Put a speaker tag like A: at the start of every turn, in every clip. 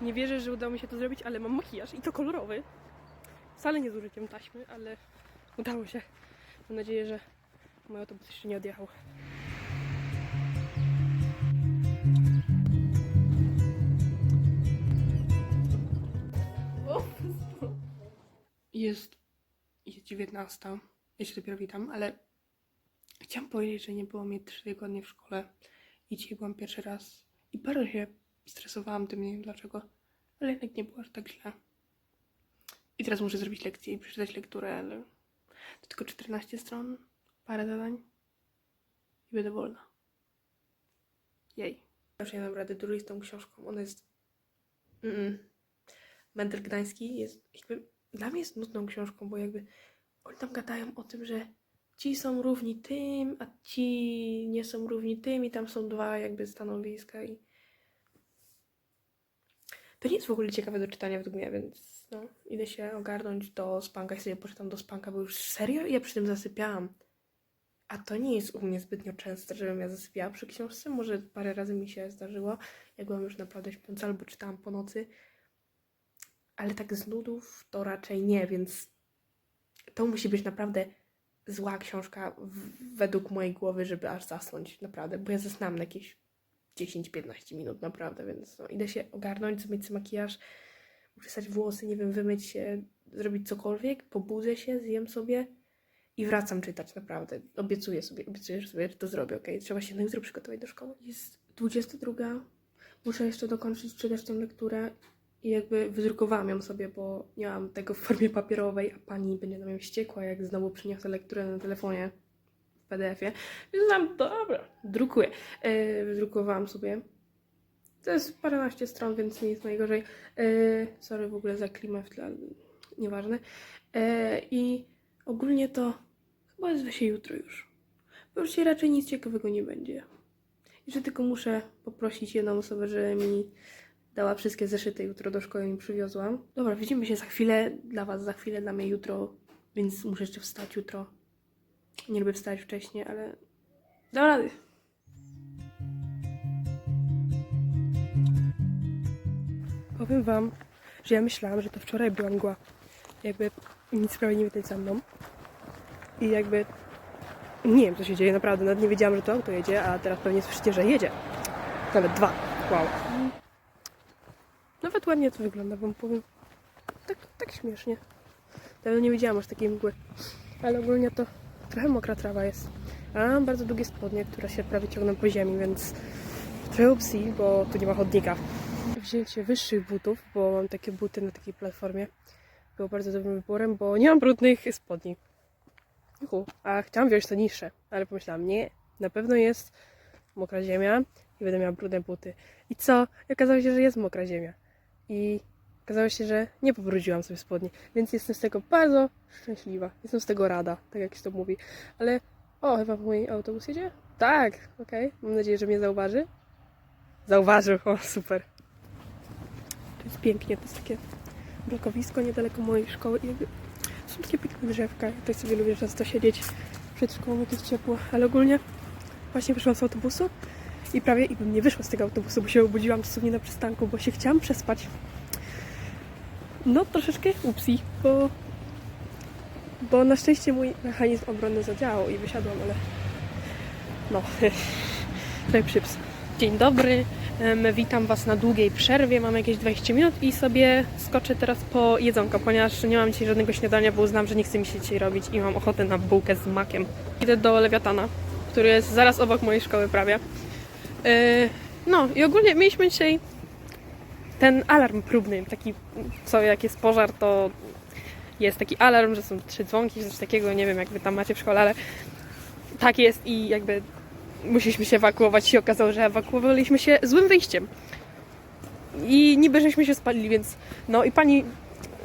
A: Nie wierzę, że udało mi się to zrobić, ale mam makijaż i to kolorowy. Wcale nie z użyciem taśmy, ale udało się. Mam nadzieję, że mój autobus jeszcze nie odjechał. Jest, jest 19. Ja się dopiero witam, ale chciałam powiedzieć, że nie było mnie 3 tygodnie w szkole i dzisiaj byłam pierwszy raz i bardzo się stresowałam tym, nie wiem dlaczego, ale jednak nie było aż tak źle. I teraz muszę zrobić lekcję i przeczytać lekturę, ale to tylko 14 stron, parę zadań i będę wolna. Jej. Już nie dam rady dłużej z tą książką, ona jest... Mm-mm. Mendel Gdański jest jakby... Dla mnie jest nudną książką, bo jakby oni tam gadają o tym, że ci są równi tym, a ci nie są równi tym i tam są dwa jakby stanowiska i to nie jest w ogóle ciekawe do czytania według mnie, więc no, idę się ogarnąć do spanka i sobie poczytam do spanka, bo już serio ja przy tym zasypiałam. A to nie jest u mnie zbytnio częste, żebym ja zasypiała przy książce. Może parę razy mi się zdarzyło, jak byłam już naprawdę śpiąca albo czytałam po nocy. Ale tak z nudów to raczej nie, więc to musi być naprawdę zła książka w- według mojej głowy, żeby aż zasnąć, naprawdę, bo ja zasnęłam na jakieś 10-15 minut, naprawdę, więc no, idę się ogarnąć, zmyć sobie makijaż, uczesać włosy, nie wiem, wymyć się, zrobić cokolwiek, pobudzę się, zjem sobie i wracam czytać, naprawdę. Obiecuję sobie, obiecuję sobie, że to zrobię, okej? Trzeba się na jutro przygotować do szkoły. Jest 22, muszę jeszcze dokończyć czytać tę lekturę i jakby wydrukowałam ją sobie, bo nie mam tego w formie papierowej, a pani będzie na mnie wściekła, jak znowu przyniosę lekturę na telefonie PDF-ie. Więc znam, dobra, drukuję. Yy, wydrukowałam sobie. To jest paręnaście stron, więc nie jest najgorzej. Yy, sorry w ogóle za klimę w tle, nieważne. Yy, I ogólnie to chyba zwe się jutro już. Bo już się raczej nic ciekawego nie będzie. Jeszcze tylko muszę poprosić jedną osobę, że mi dała wszystkie zeszyty jutro do szkoły i mi przywiozła. Dobra, widzimy się za chwilę, dla Was za chwilę, dla mnie jutro, więc muszę jeszcze wstać jutro. Nie lubię wstać wcześniej, ale dam rady. Powiem Wam, że ja myślałam, że to wczoraj była mgła. Jakby nic prawie nie widać za mną. I jakby nie wiem, co się dzieje, naprawdę. Nawet nie wiedziałam, że to auto jedzie, a teraz pewnie słyszycie, że jedzie. Nawet dwa. Wow. Nawet ładnie to wygląda, wam powiem. Tak, tak śmiesznie. Dawno nie widziałam aż takiej mgły. Ale ogólnie to trochę mokra trawa jest. A mam bardzo długie spodnie, które się prawie ciągną po ziemi, więc trochę upsi, bo tu nie ma chodnika. Wzięcie wyższych butów, bo mam takie buty na takiej platformie. Było bardzo dobrym wyborem, bo nie mam brudnych spodni. Juhu. A chciałam wziąć te niższe, ale pomyślałam, nie, na pewno jest mokra ziemia i będę miała brudne buty. I co? I okazało się, że jest mokra ziemia. I okazało się, że nie pobrudziłam sobie spodni, więc jestem z tego bardzo szczęśliwa. Jestem z tego rada, tak jak się to mówi. Ale, o, chyba mój autobus jedzie? Tak, okej. Mam nadzieję, że mnie zauważy. Zauważył, o, super. To jest pięknie, to jest takie blokowisko niedaleko mojej szkoły jakby są takie piękne drzewka. Ja tutaj sobie lubię często siedzieć przed szkołą, jak jest ciepło, ale ogólnie właśnie wyszłam z autobusu i prawie i bym nie wyszła z tego autobusu, bo się obudziłam dosłownie na przystanku, bo się chciałam przespać. No troszeczkę upsi, bo, bo na szczęście mój mechanizm obronny zadziałał i wysiadłam, ale no, trochę przyps. Dzień dobry, witam Was na długiej przerwie, mam jakieś 20 minut i sobie skoczę teraz po jedzonko, ponieważ nie mam dzisiaj żadnego śniadania, bo uznam, że nie chce mi się dzisiaj robić i mam ochotę na bułkę z makiem. Idę do Lewiatana, który jest zaraz obok mojej szkoły prawie. Yy, no i ogólnie mieliśmy dzisiaj ten alarm próbny, taki co jak jest pożar, to jest taki alarm, że są trzy dzwonki, coś takiego, nie wiem jak wy tam macie w szkole, ale tak jest i jakby musieliśmy się ewakuować i okazało, że ewakuowaliśmy się złym wyjściem. I niby żeśmy się spalili, więc no i pani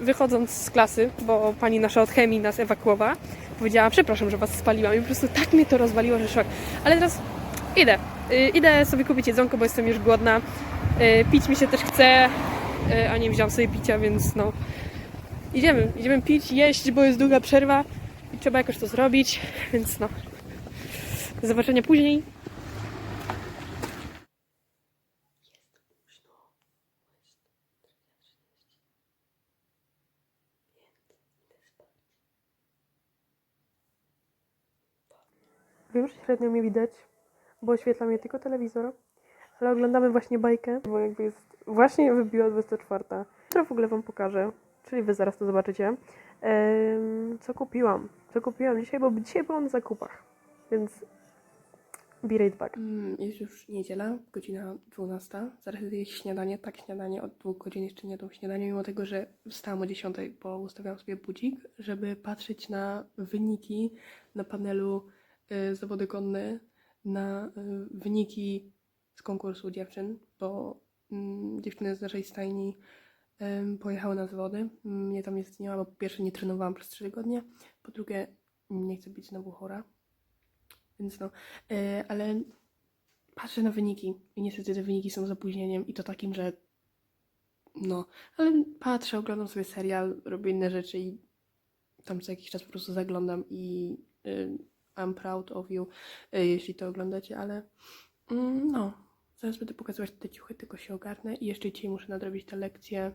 A: wychodząc z klasy, bo pani nasza od chemii nas ewakuowała, powiedziała, przepraszam, że was spaliłam i po prostu tak mnie to rozwaliło, że szok. Ale teraz idę. Y, idę sobie kupić jedzonko, bo jestem już głodna. E, pić mi się też chce, e, a nie wziąłam sobie picia, więc no. Idziemy, idziemy pić, jeść, bo jest długa przerwa i trzeba jakoś to zrobić, więc no. Do zobaczenia później. Wiem, że średnio mnie widać, bo oświetla mnie tylko telewizor, ale oglądamy właśnie bajkę, bo jakby jest właśnie wybiła 24. Jutro w ogóle wam pokażę, czyli wy zaraz to zobaczycie, em, co kupiłam. Co kupiłam dzisiaj, bo dzisiaj byłam na zakupach, więc be right back. Mm, jest już niedziela, godzina 12. Zaraz jeść śniadanie, tak śniadanie, od dwóch godzin jeszcze nie jadłam śniadanie, mimo tego, że wstałam o 10, bo ustawiałam sobie budzik, żeby patrzeć na wyniki na panelu y, zawody konne, na y, wyniki z konkursu dziewczyn, bo mm, dziewczyny z naszej stajni pojechały na zawody. Mnie tam nie istniała, bo po pierwsze nie trenowałam przez 3 tygodnie, po drugie nie chcę być znowu chora. Więc no, e, ale patrzę na wyniki i niestety te wyniki są z opóźnieniem i to takim, że no, ale patrzę, oglądam sobie serial, robię inne rzeczy i tam co jakiś czas po prostu zaglądam i y, I'm proud of you, y, jeśli to oglądacie, ale mm, no, zaraz będę pokazywać te ciuchy, tylko się ogarnę i jeszcze dzisiaj muszę nadrobić te lekcje,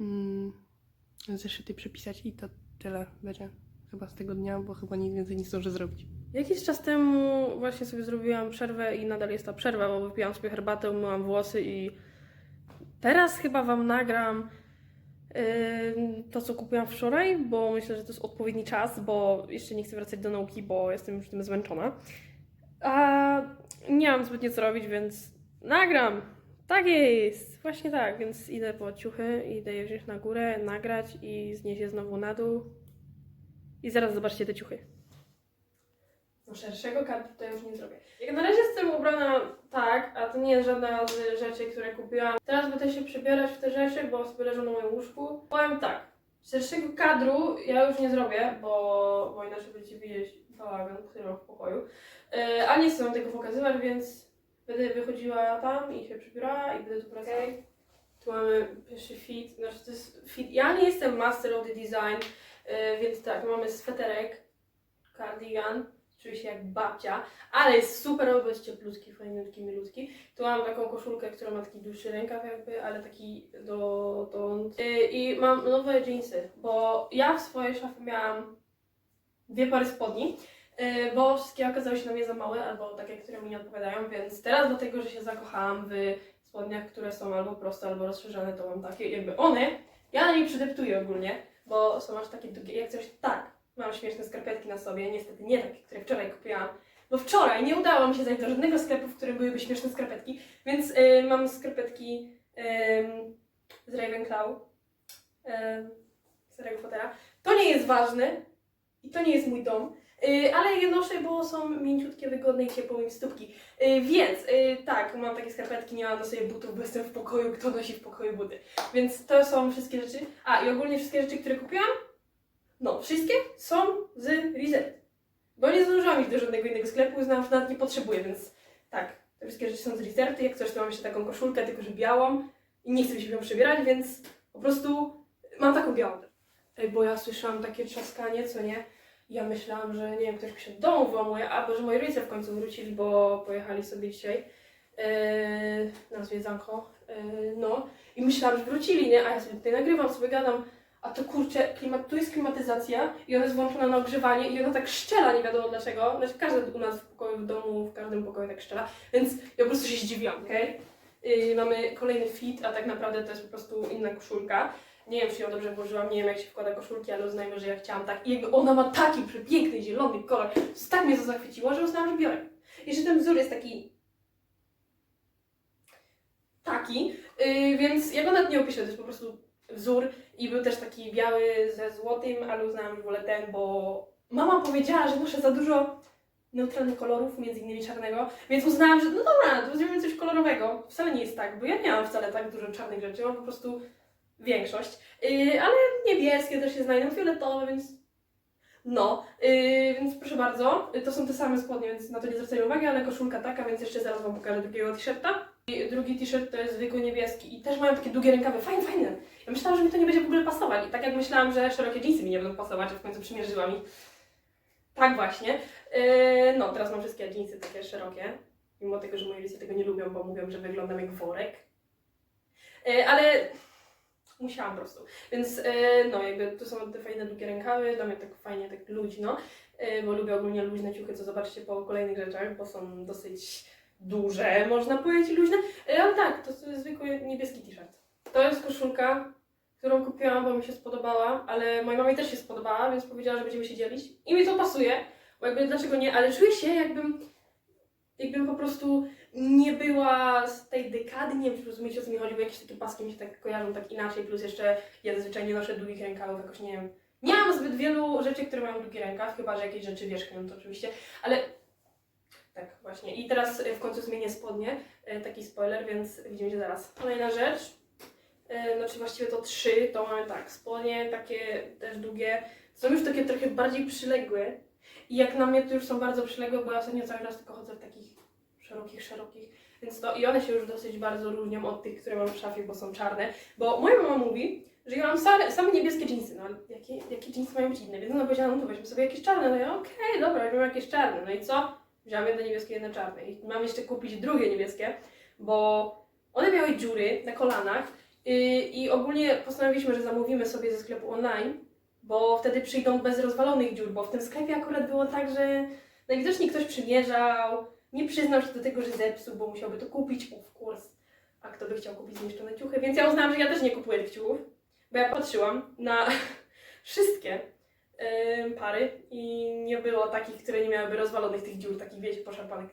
A: mm, zeszyty przepisać i to tyle będzie chyba z tego dnia, bo chyba nic więcej nie zdążę zrobić. Jakiś czas temu właśnie sobie zrobiłam przerwę i nadal jest ta przerwa, bo wypiłam sobie herbatę, umyłam włosy i teraz chyba Wam nagram yy, to, co kupiłam wczoraj, bo myślę, że to jest odpowiedni czas, bo jeszcze nie chcę wracać do nauki, bo jestem już tym zmęczona. A nie mam zbytnio co robić, więc nagram. Tak jest, właśnie tak, więc idę po ciuchy, idę je wziąć na górę, nagrać i znieść je znowu na dół. I zaraz zobaczcie te ciuchy. No szerszego kadru to już nie zrobię. Jak na razie jestem ubrana tak, a to nie jest żadna z rzeczy, które kupiłam. Teraz będę się przebierać w te rzeczy, bo sobie leżą na moim łóżku. Powiem tak, szerszego kadru ja już nie zrobię, bo, bo inaczej będziecie widzieć bałagan, który mam w pokoju. Yy, a nie chcę tego pokazywać, więc będę wychodziła tam i się przebierała i będę tu wracała. Tu mamy pierwszy fit, znaczy to jest fit. Ja nie jestem master of the design, yy, więc tak, mamy sweterek, cardigan, czuję się jak babcia, ale jest super, bo jest cieplutki, fajniutki, milutki. Tu mam taką koszulkę, która ma taki dłuższy rękaw jakby, ale taki do... do... Yy, I mam nowe jeansy, bo ja w swojej szafie miałam dwie pary spodni, bo wszystkie okazały się na mnie za małe, albo takie, które mi nie odpowiadają, więc teraz dlatego, że się zakochałam w spodniach, które są albo proste, albo rozszerzone, to mam takie, jakby one, ja na nie przydeptuję ogólnie, bo są aż takie długie, jak coś tak, Mam śmieszne skarpetki na sobie, niestety nie takie, które wczoraj kupiłam. Bo wczoraj nie udało mi się zajść do żadnego sklepu, w którym byłyby śmieszne skarpetki, więc y, mam skarpetki z Ravenclaw, ym, z Harry'ego Pottera. To nie jest ważne i to nie jest mój dom, y, ale je noszę, bo są mięciutkie, wygodne i ciepłe mi stópki. Y, więc y, tak, mam takie skarpetki, nie mam do sobie butów, bo jestem w pokoju, kto nosi w pokoju buty. Więc to są wszystkie rzeczy. A i ogólnie wszystkie rzeczy, które kupiłam, no, wszystkie są z Reset. Bo nie zdążyłam iść do żadnego innego sklepu, uznałam, że nawet nie potrzebuję, więc tak, te wszystkie rzeczy są z Reserty. Jak coś, to mam jeszcze taką koszulkę, tylko że białą i nie chcę się w nią przebierać, więc po prostu mam taką białą. Ej, bo ja słyszałam takie trzaskanie, co nie? Ja myślałam, że nie wiem, ktoś mi się do domu włamuje, albo że moi rodzice w końcu wrócili, bo pojechali sobie dzisiaj yy, na zwiedzanko. Yy, no i myślałam, że wrócili, nie? A ja sobie tutaj nagrywam, sobie gadam. A to kurczę, klimat, tu jest klimatyzacja i ona jest włączona na ogrzewanie i ona tak szczela, nie wiadomo dlaczego. Znaczy każdy u nas w pokoju, w domu, w każdym pokoju tak szczela, więc ja po prostu się zdziwiłam, okej? Yy, mamy kolejny fit, a tak naprawdę to jest po prostu inna koszulka. Nie wiem, czy ją dobrze włożyłam, nie wiem jak się wkłada koszulki, ale uznajmy, że ja chciałam tak. I jakby ona ma taki przepiękny, zielony kolor, tak mnie to zachwyciło, że uznałam, że biorę. Że ten wzór jest taki... Taki, yy, więc ja go nawet nie opiszę, to jest po prostu wzór i był też taki biały ze złotym, ale uznałam, że wolę ten, bo mama powiedziała, że noszę za dużo neutralnych kolorów, między innymi czarnego, więc uznałam, że no dobra, to weźmiemy coś kolorowego. Wcale nie jest tak, bo ja nie miałam wcale tak dużo czarnych rzeczy, mam po prostu większość. Yy, ale niebieskie też się znajdą, fioletowe, więc no, yy, więc proszę bardzo, to są te same spodnie, więc na to nie zwracajmy uwagi, ale koszulka taka, więc jeszcze zaraz Wam pokażę drugiego t-shirta. I drugi t-shirt to jest zwykły niebieski i też mają takie długie rękawy, fajne, fajne. Ja myślałam, że mi to nie będzie w ogóle pasować i tak jak myślałam, że szerokie jeansy mi nie będą pasować, a w końcu przymierzyłam i tak właśnie. Yy, no, teraz mam wszystkie jeansy takie szerokie, mimo tego, że moi rodzice tego nie lubią, bo mówią, że wyglądam jak worek. Yy, ale musiałam po prostu. Więc yy, no, jakby tu są te fajne długie rękawy, dla mnie tak fajnie, tak luźno. y, bo lubię ogólnie luźne ciuchy, co zobaczycie po kolejnych rzeczach, bo są dosyć duże, można powiedzieć luźne. Y, Ale tak, to jest zwykły niebieski t-shirt. To jest koszulka, którą kupiłam, bo mi się spodobała, ale mojej mamie też się spodobała, więc powiedziała, że będziemy się dzielić. I mi to pasuje, bo jakby dlaczego nie, ale czuję się jakbym, jakbym po prostu nie była z tej dekady, nie wiem rozumiecie o co mi chodzi, bo jakieś takie paski mi się tak kojarzą tak inaczej, plus jeszcze ja zazwyczaj nie noszę długich rękawów, jakoś nie wiem. Nie mam zbyt wielu rzeczy, które mają długi rękaw, chyba że jakieś rzeczy wierzchnią to oczywiście, ale tak właśnie. I teraz w końcu zmienię spodnie, y, taki spoiler, więc widzimy się zaraz. Kolejna rzecz, y, znaczy właściwie to trzy, to mamy tak, spodnie takie też długie, są już takie trochę bardziej przyległe i jak na mnie to już są bardzo przyległe, bo ja ostatnio cały czas tylko chodzę w takich szerokich, szerokich, więc to i one się już dosyć bardzo różnią od tych, które mam w szafie, bo są czarne, bo moja mama mówi, że ja mam same, same niebieskie dżinsy, no ale jakie, jakie dżinsy mają być inne, więc ona powiedziała, no to weźmy sobie jakieś czarne, no ja okej, dobra, weźmiemy jakieś czarne, no i co? Wziąłem jedno niebieskie, jedno czarne. I mam jeszcze kupić drugie niebieskie, bo one miały dziury na kolanach yy, i ogólnie postanowiliśmy, że zamówimy sobie ze sklepu online, bo wtedy przyjdą bez rozwalonych dziur, bo w tym sklepie akurat było tak, że najwidoczniej ktoś przymierzał, nie przyznał się do tego, że zepsuł, bo musiałby to kupić, uf, kurs. A kto by chciał kupić zniszczone ciuchy? Więc ja uznałam, że ja też nie kupuję tych ciuchów, bo ja patrzyłam na wszystkie yy, pary i nie było takich, które nie miałyby rozwalonych tych dziur, takich wiecie, poszarpanych.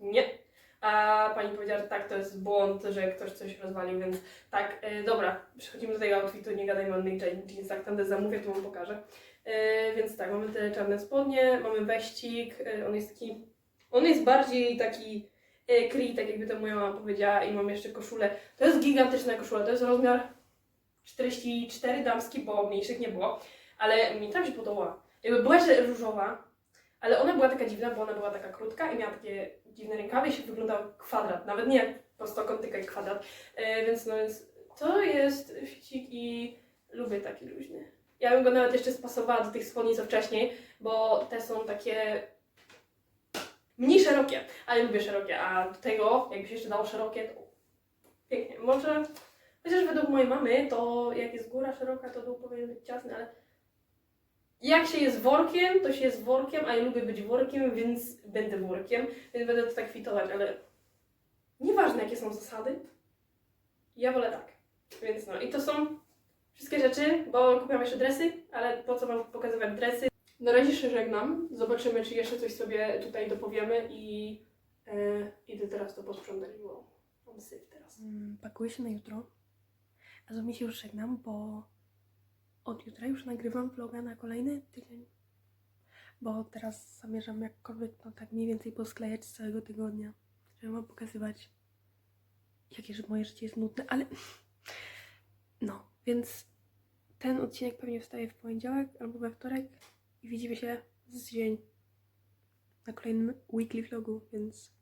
A: Nie. A pani powiedziała, że tak, to jest błąd, że ktoś coś rozwalił, więc tak, yy, dobra, przechodzimy do tego outfitu, nie gadajmy o innych je- jeansach, tam zamówię, to wam pokażę. Yy, więc tak, mamy te czarne spodnie, mamy weścik, yy, on jest taki, on jest bardziej taki yy, tak jakby to moja mama powiedziała i mam jeszcze koszulę. To jest gigantyczna koszula, to jest rozmiar 44 damski, bo mniejszych nie było, ale mi tam się podobała. Jakby była różowa, ale ona była taka dziwna, bo ona była taka krótka i miała takie dziwne rękawy i się wyglądał kwadrat, nawet nie prostokąt, tylko jak kwadrat. E, więc no więc to jest ficik i lubię taki luźny. Ja bym go nawet jeszcze spasowała do tych spodni co wcześniej, bo te są takie mniej szerokie, ale lubię szerokie, a do tego jakby się jeszcze dało szerokie, to pięknie. Może Chociaż według mojej mamy, to jak jest góra szeroka, to dół powinien być ciasny, ale jak się jest workiem, to się jest workiem, a ja lubię być workiem, więc będę workiem, więc będę to tak fitować, ale nieważne jakie są zasady, ja wolę tak. Więc no i to są wszystkie rzeczy, bo kupiłam jeszcze dresy, ale po co wam pokazywać dresy? Na razie się żegnam, zobaczymy czy jeszcze coś sobie tutaj dopowiemy i e, idę teraz to posprzątać, bo mam syf teraz.
B: Mm, Pakuję się na jutro. A z wami się już żegnam, bo od jutra już nagrywam vloga na kolejny tydzień. Bo teraz zamierzam jakkolwiek, no tak mniej więcej posklejać z całego tygodnia, żeby wam pokazywać, jakie moje życie jest nudne, ale no, więc ten odcinek pewnie wstaje w poniedziałek albo we wtorek i widzimy się z dzień na kolejnym weekly vlogu, więc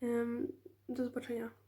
B: em, do zobaczenia.